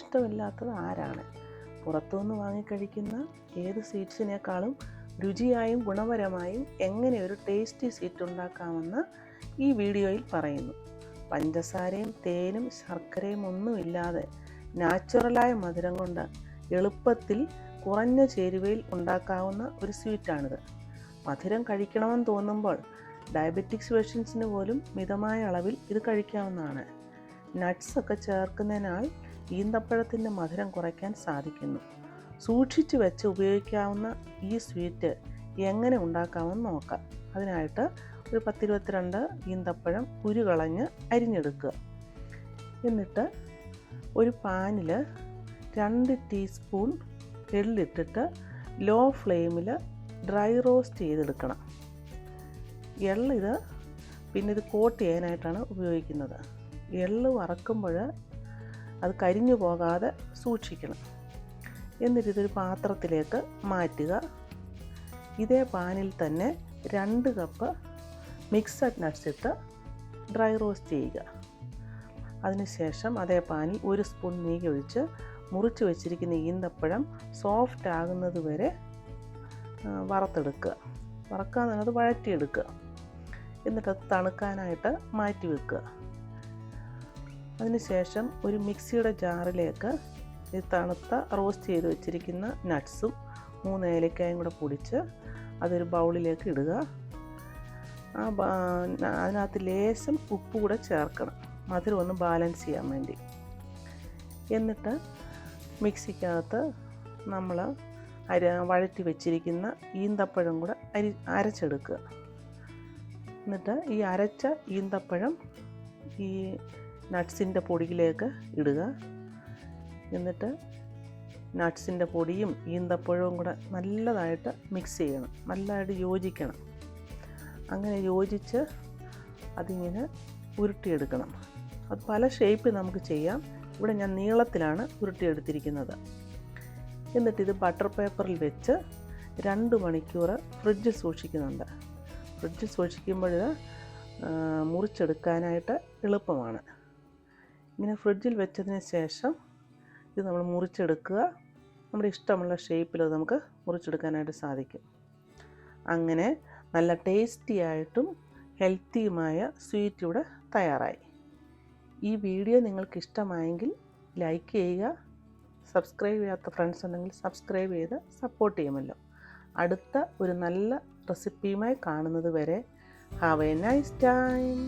ഇഷ്ടമില്ലാത്തത് ആരാണ്? പുറത്തുനിന്ന് വാങ്ങിക്കഴിക്കുന്ന ഏത് സ്വീറ്റ്സിനേക്കാളും രുചിയായും ഗുണപരമായും എങ്ങനെ ഒരു ടേസ്റ്റി സ്വീറ്റ് ഉണ്ടാക്കാമെന്ന് ഈ വീഡിയോയിൽ പറയുന്നു. പഞ്ചസാരയും തേനും ശർക്കരയും ഒന്നുമില്ലാതെ നാച്ചുറലായ മധുരം കൊണ്ട് എളുപ്പത്തിൽ കുറഞ്ഞ ചേരുവയിൽ ഉണ്ടാക്കാവുന്ന ഒരു സ്വീറ്റാണിത് മധുരം കഴിക്കണമെന്ന് തോന്നുമ്പോൾ ഡയബറ്റിക്സ് പേഷ്യൻസിന് പോലും മിതമായ അളവിൽ ഇത് കഴിക്കാവുന്നതാണ്. നട്ട്സ് ഒക്കെ ചേർക്കുന്നതിനാൽ ഈന്തപ്പഴത്തിന്റെ മധുരം കുറയ്ക്കാൻ സാധിക്കുന്നു. സൂക്ഷിച്ചു വെച്ച് ഉപയോഗിക്കാവുന്ന ഈ സ്വീറ്റ് എങ്ങനെ ഉണ്ടാക്കാമെന്ന് നോക്കാം. അതിനായിട്ട് ഒരു പത്തിരുപത്തിരണ്ട് ഈന്തപ്പഴം കുരുകളഞ്ഞ് അരിഞ്ഞെടുക്കുക. എന്നിട്ട് ഒരു പാനിൽ രണ്ട് ടീസ്പൂൺ എള്ളിട്ടിട്ട് ലോ ഫ്ലെയിമിൽ ഡ്രൈ റോസ്റ്റ് ചെയ്തെടുക്കണം. എള്ളിത് പിന്നെ ഇത് കോട്ട് ചെയ്യാനായിട്ടാണ് ഉപയോഗിക്കുന്നത്. എള്ള് വറക്കുമ്പോൾ അത് കരിഞ്ഞു പോകാതെ സൂക്ഷിക്കണം. എന്നിട്ട് ഇതൊരു പാത്രത്തിലേക്ക് മാറ്റുക. ഇതേ പാനിൽ തന്നെ രണ്ട് കപ്പ് മിക്സഡ് നട്ട്സ് ഇട്ട് ഡ്രൈ റോസ്റ്റ് ചെയ്യുക. അതിനുശേഷം അതേ പാനിൽ ഒരു സ്പൂൺ നെയ്യ് ഒഴിച്ച് മുറിച്ച് വെച്ചിരിക്കുന്ന ഈന്തപ്പഴം സോഫ്റ്റ് ആകുന്നത് വരെ വറുത്തെടുക്കുക. വറക്കാൻ അത് വഴറ്റിയെടുക്കുക. എന്നിട്ട് തണുക്കാനായിട്ട് മാറ്റി വെക്കുക. അതിനുശേഷം ഒരു മിക്സിയുടെ ജാറിലേക്ക് ഈ തണുത്ത റോസ്റ്റ് ചെയ്ത് വെച്ചിരിക്കുന്ന നട്ട്സും മൂന്ന് ഏലക്കായും കൂടെ പൊടിച്ച് അതൊരു ബൗളിലേക്ക് ഇടുക. ആ അതിനകത്ത് ലേശം ഉപ്പ് കൂടെ ചേർക്കണം. മധുരം ഒന്ന് ബാലൻസ് ചെയ്യാൻ വേണ്ടി. എന്നിട്ട് മിക്സിക്കകത്ത് നമ്മൾ അര വഴറ്റി വെച്ചിരിക്കുന്ന ഈന്തപ്പഴം കൂടെ അരി അരച്ചെടുക്കുക. എന്നിട്ട് ഈ അരച്ച ഈന്തപ്പഴം ഈ നട്ട്സിന്റെ പൊടിയിലേക്ക് ഇടുക. എന്നിട്ട് നട്ട്സിന്റെ പൊടിയും ഈന്തപ്പഴവും കൂടെ നല്ലതായിട്ട് മിക്സ് ചെയ്യണം. നല്ലതായിട്ട് യോജിക്കണം. അങ്ങനെ യോജിച്ച് അതിങ്ങനെ ഉരുട്ടിയെടുക്കണം. അത് പല ഷേപ്പ് നമുക്ക് ചെയ്യാം. ഇവിടെ ഞാൻ നീളത്തിലാണ് ഉരുട്ടിയെടുത്തിരിക്കുന്നത്. എന്നിട്ട് ഇത് ബട്ടർ പേപ്പറിൽ വെച്ച് രണ്ട് മണിക്കൂർ ഫ്രിഡ്ജിൽ സൂക്ഷിക്കുന്നുണ്ട്. ഫ്രിഡ്ജ് സൂക്ഷിക്കുമ്പോൾ മുറിച്ചെടുക്കാനായിട്ട് എളുപ്പമാണ്. ഇങ്ങനെ ഫ്രിഡ്ജിൽ വെച്ചതിന് ശേഷം ഇത് നമ്മൾ മുറിച്ചെടുക്കുക. നമ്മുടെ ഇഷ്ടമുള്ള ഷേപ്പിൽ അത് നമുക്ക് മുറിച്ചെടുക്കാനായിട്ട് സാധിക്കും. അങ്ങനെ നല്ല ടേസ്റ്റി ആയിട്ടും ഹെൽത്തിയുമായ സ്വീറ്റ് ഇവിടെ തയ്യാറായി. ഈ വീഡിയോ നിങ്ങൾക്ക് ഇഷ്ടമായെങ്കിൽ ലൈക്ക് ചെയ്യുക. സബ്സ്ക്രൈബ് ചെയ്യാത്ത ഫ്രണ്ട്സ് ഉണ്ടെങ്കിൽ സബ്സ്ക്രൈബ് ചെയ്ത് സപ്പോർട്ട് ചെയ്യുമല്ലോ. അടുത്ത ഒരു നല്ല റെസിപ്പിയുമായി കാണുന്നത് വരെ ഹാവ് എ നൈസ് ടൈം